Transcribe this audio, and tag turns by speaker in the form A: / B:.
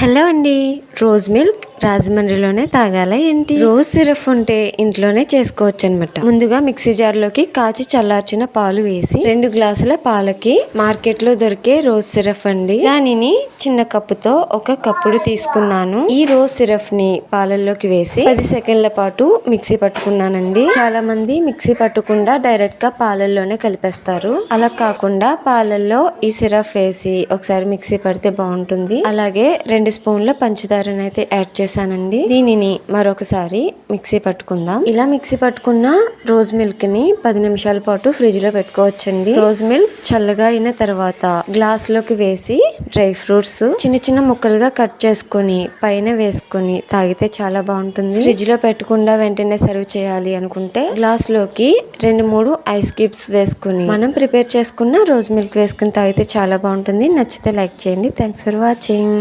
A: Hello అండి rose milk రాజమండ్రిలోనే తాగాల ఏంటి? Rose syrup ఉంటే ఇంట్లోనే చేసుకోవచ్చు అనమాట ముందుగా మిక్సీ జార్లోకి కాచి చల్లార్చిన పాలు వేసి రెండు గ్లాసుల పాలకి మార్కెట్లో దొరికే రోజ్ సిరప్ అండి. దానిని చిన్న కప్పుతో ఒక కప్పుడు తీసుకున్నాను. ఈ రోజ్ సిరప్ని పాలల్లోకి వేసి పది సెకండ్ల పాటు మిక్సీ పట్టుకున్నానండి. చాలా మంది మిక్సీ పట్టకుండా డైరెక్ట్గా పాలల్లోనే కలిపేస్తారు. అలా కాకుండా పాలల్లో ఈ సిరప్ వేసి ఒకసారి మిక్సీ పడితే బాగుంటుంది. అలాగే రెండు స్పూన్ల పంచదారనైతే అయితే యాడ్ చేశానండి. దీనిని మరొకసారి మిక్సీ పట్టుకుందాం. ఇలా మిక్సీ పట్టుకున్న రోజ్ మిల్క్ని పది నిమిషాల పాటు ఫ్రిడ్జ్లో పెట్టుకోవచ్చండి. రోజ్ మిల్క్ చల్లగా అయిన తర్వాత గ్లాస్లోకి వేసి డ్రై ఫ్రూట్స్ చిన్న చిన్న ముక్కలుగా కట్ చేసుకొని పైన వేసుకొని తాగితే చాలా బాగుంటుంది. ఫ్రిడ్జ్లో పెట్టకుండా వెంటనే సర్వ్ చేయాలి అనుకుంటే గ్లాస్లోకి రెండు మూడు ఐస్ క్యూబ్స్ వేసుకుని మనం ప్రిపేర్ చేసుకున్న రోజ్ మిల్క్ వేసుకుని తాగితే చాలా బాగుంటుంది. నచ్చితే లైక్ చేయండి. Thanks for watching.